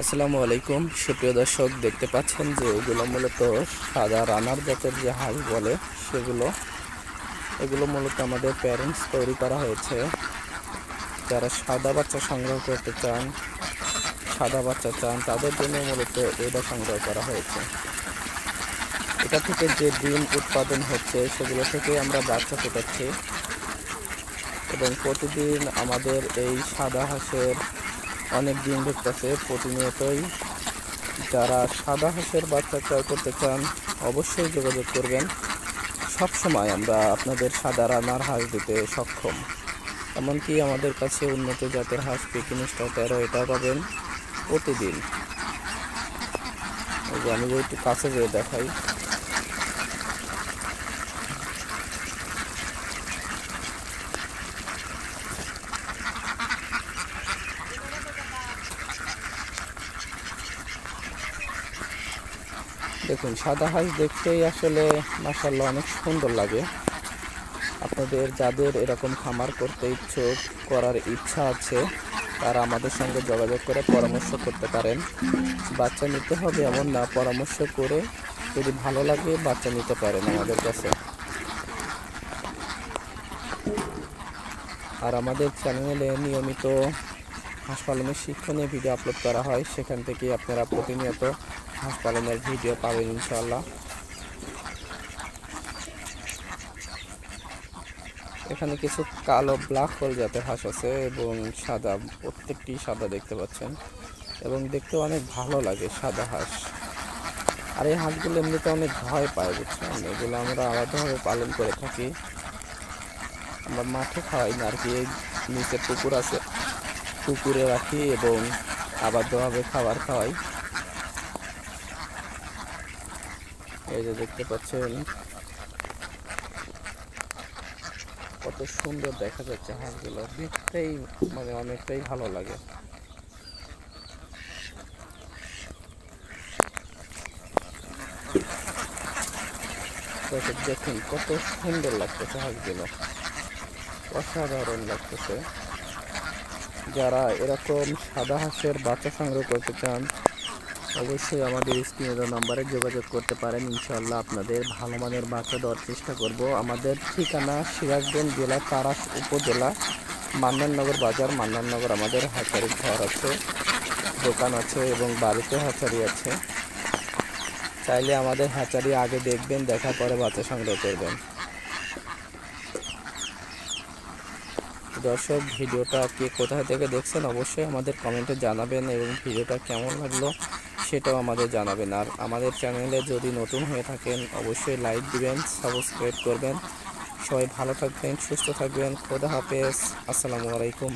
আসসালামু আলাইকুম। সুপ্রিয় দর্শক, দেখতে পাচ্ছেন যে এগুলো মূলত সাদা রানার জাতের যে হাঁস বলে সেগুলো। এগুলো মূলত আমাদের প্যারেন্টস তৈরি করা হয়েছে। যারা সাদা বাচ্চা সংগ্রহ করতে চান, সাদা বাচ্চা চান, তাদের জন্য মূলত এটা সংগ্রহ করা হয়েছে। এটা থেকে যে ডিম উৎপাদন হচ্ছে, সেগুলো থেকে আমরা বাচ্চা ফোটাচ্ছি এবং প্রতিদিন আমাদের এই সাদা হাঁসের অনেক ডিম ঢুকতেছে প্রতিনিয়তই যারা সাদা হাঁসের বাচ্চা ক্রয় করতে চান, অবশ্যই যোগাযোগ করবেন। সব সময় আমরা আপনাদের সাদা রানার হাঁস দিতে সক্ষম। এমনকি আমাদের কাছে উন্নত জাতের হাঁস পিকিনিসটা তেরো এটা পাবেন প্রতিদিন। আমি একটু কাছে যেয়ে দেখাই। দেখুন, সাদা হাঁস দেখতেই আসলে মাসাল্লাহ অনেক সুন্দর লাগে। আপনাদের, যাদের এরকম খামার করতে ইচ্ছুক, করার ইচ্ছা আছে, তারা আমাদের সঙ্গে যোগাযোগ করে পরামর্শ করতে পারেন। বাচ্চা নিতে হবে এমন না, পরামর্শ করে যদি ভালো লাগে বাচ্চা নিতে পারেন আমাদের কাছে। আর আমাদের চ্যানেলে নিয়মিত হাঁস পালনের শিক্ষণীয় ভিডিও আপলোড করা হয়। সেখান থেকে আপনারা প্রতিনিয়ত হাঁস পালনের ভিডিও পাবেন ইনশাল্লাহ এখানে কিছু কালো ব্ল্যাক হোল জাতের হাঁস আছে এবং সাদা, প্রত্যেকটি সাদা দেখতে পাচ্ছেন এবং দেখতে অনেক ভালো লাগে সাদা হাঁস। আর এই হাঁসগুলো এমনিতে অনেক ভয় পায়, বুঝছেন? এগুলো আমরা আলাদাভাবে পালন করে থাকি। আমরা মাঠে খাওয়াই না আর কি নিচে পুকুর আছে। পুকুরে রাখি এবং আবদ্ধভাবে খাবার খাওয়াই। এই যে দেখতে পাচ্ছেন, কত সুন্দর দেখা যাচ্ছে হাঁসগুলো। দেখতেই মানে অনেকটাই ভালো লাগে। দেখুন কত সুন্দর লাগতেছে হাঁসগুলো। অসাধারণ লাগতেছে। যারা এরকম সাদা হাঁসের বাচ্চা সংগ্রহ করতে চান, অবশ্যই আমাদের স্ক্রিনে দেওয়া নাম্বারে যোগাযোগ করতে পারেন। ইনশাল্লাহ আপনাদের ভালো মানের বাচ্চা দেওয়ার চেষ্টা করব। আমাদের ঠিকানা সিরাজগঞ্জ জেলা তারাস উপজেলা, মান্নাননগর বাজার, মান্নাননগর আমাদের হ্যাচারি ঘর আছে, দোকান আছে এবং বাড়িতে হ্যাচারি আছে। চাইলে আমাদের হ্যাচারি আগে দেখবেন দেখা করে বাচ্চা সংগ্রহ করবেন। দর্শক, ভিডিওটা কে কোথায় থেকে দেখছেন অবশ্যই আমাদের কমেন্টে জানাবেন এবং ভিডিওটা কেমন লাগল সেটাও আমাদের জানাবেন। আর আমাদের চ্যানেলে যদি নতুন হয়ে থাকেন, অবশ্যই লাইক দিবেন, সাবস্ক্রাইব করবেন। সবাই ভালো থাকবেন, সুস্থ থাকবেন। খোদা হাফেজ। আসসালামু আলাইকুম।